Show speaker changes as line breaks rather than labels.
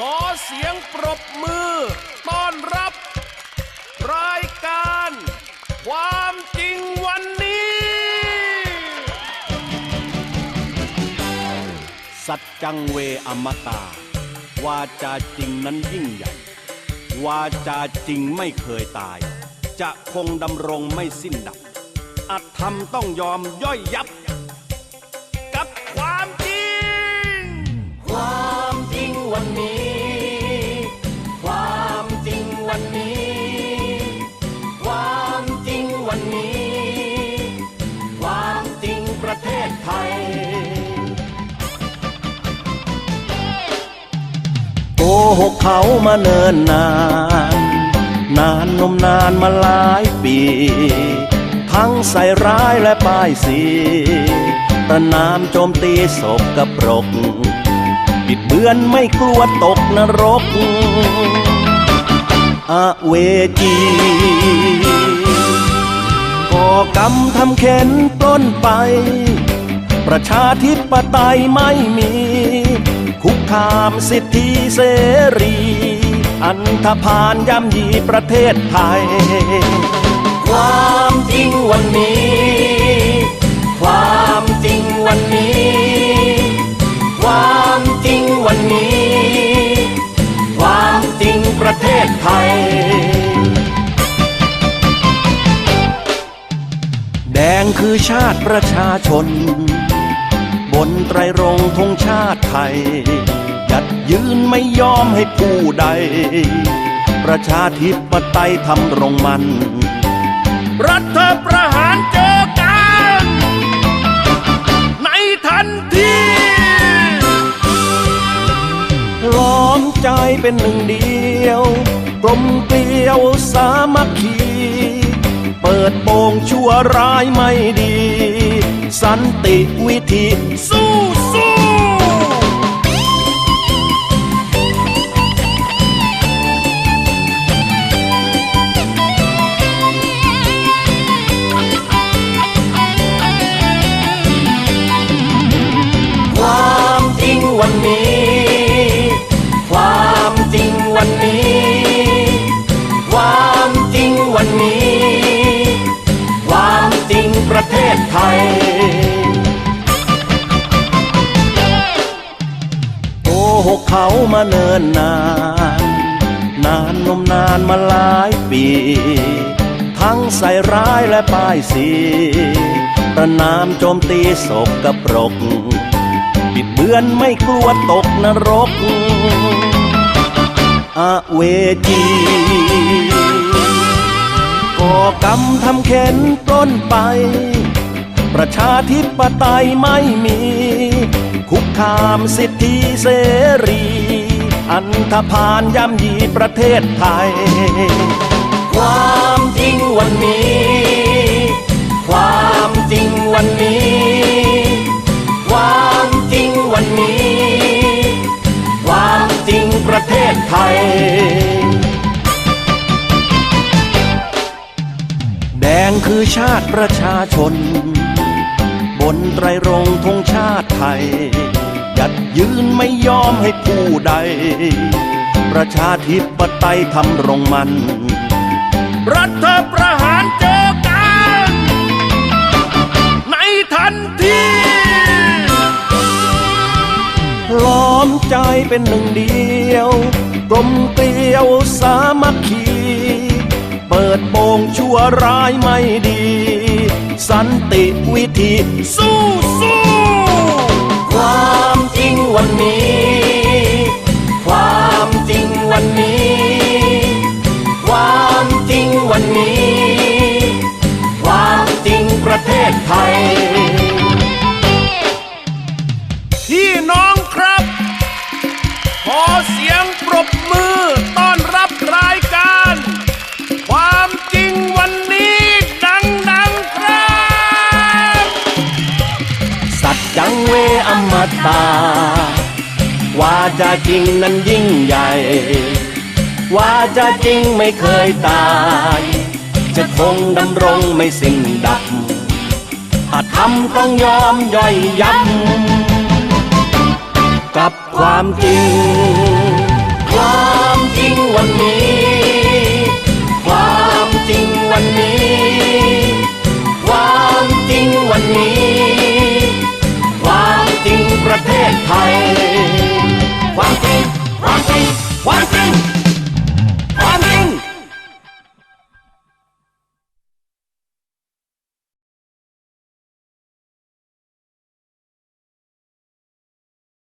ขอเสียงปรบมือ ต้อนรับ รายการ ความจริงวันนี้
สัจจังเวอมตา วาจาจริงนั้นยิ่งใหญ่ วาจาจริงไม่เคยตาย จะคงดำรงไม่สิ้นดับ อัตธรรมต้องยอมย่อยยับ
กับความจริง
ความจริงวันนี้ วันนี้ ความจริงวันนี้ ความจริงประเทศไทย โกหกเขามาเนินนาน นานนมนานมาหลายปี ทั้งใส่ร้ายและป้ายสี ประนามโจมตีศกกระปรกบิดเบือนไม่กลัวตกนรก อเวจีก่อกรรมทำเข็นปล้นไป ประชาธิปไตยไม่มี คุกคามสิทธิเสรี อันธพาลย่ำยีประเทศไทย ความจริงวันนี้ ความจริงวันนี้ เทศไทย แดงคือชาติประชาชน บนไตรรงค์ธงชาติไทย ยัดยืนไม่ยอมให้ผู้ใด ประชาธิปไตยทำรงมัน
รัฐประหาร ใจ
เป็นหนึ่งเดียว กลมเกลียวสามัคคี เปิดโปงชั่วร้ายไม่ดี สันติวิธี
สู้
เทศไทย โกหกเขามาเนินนาน นานนมนานมาหลายปี ทั้งใส่ร้ายและป้ายสีประนามโจมตีศกกระปรกบิดเบือนไม่กลัวตกนรกอาเวจีก่อกรรมทำเข็นปล้นไป ประชาธิปไตยไม่มี คุกคามสิทธิเสรี อันธพาลย่ำยีประเทศไทย ความจริงวันนี้ ความจริงวันนี้ ความจริงวันนี้ ความจริงประเทศไทยแดงคือชาติประชาชน นไตรรงธงชาติไทยยัดยืนไม่ยอมให้ผู้ใด ประชาธิปไตยทำรงมัน
รัฐประหารเจอกัน ในทันที
ล้อมใจเป็นหนึ่งเดียว กลมเกลียวสามัคคี เปิดโปงชั่วร้ายไม่ดี สันติวิธี
สู้สู้
ความจริงวันนี้ ความจริงวันนี้ ความจริงวันนี้ ความจริงประเทศไทย
ตาว่าจะ
จริงนั้นยิ่งใหญ่ว่าจะจริงไม่เคยตาย จะคงดำรงไม่สิ้นดับอาธรรมต้องยอมย่อยยับกับความจริง ความจริงวันนี้ ความจริงวันนี้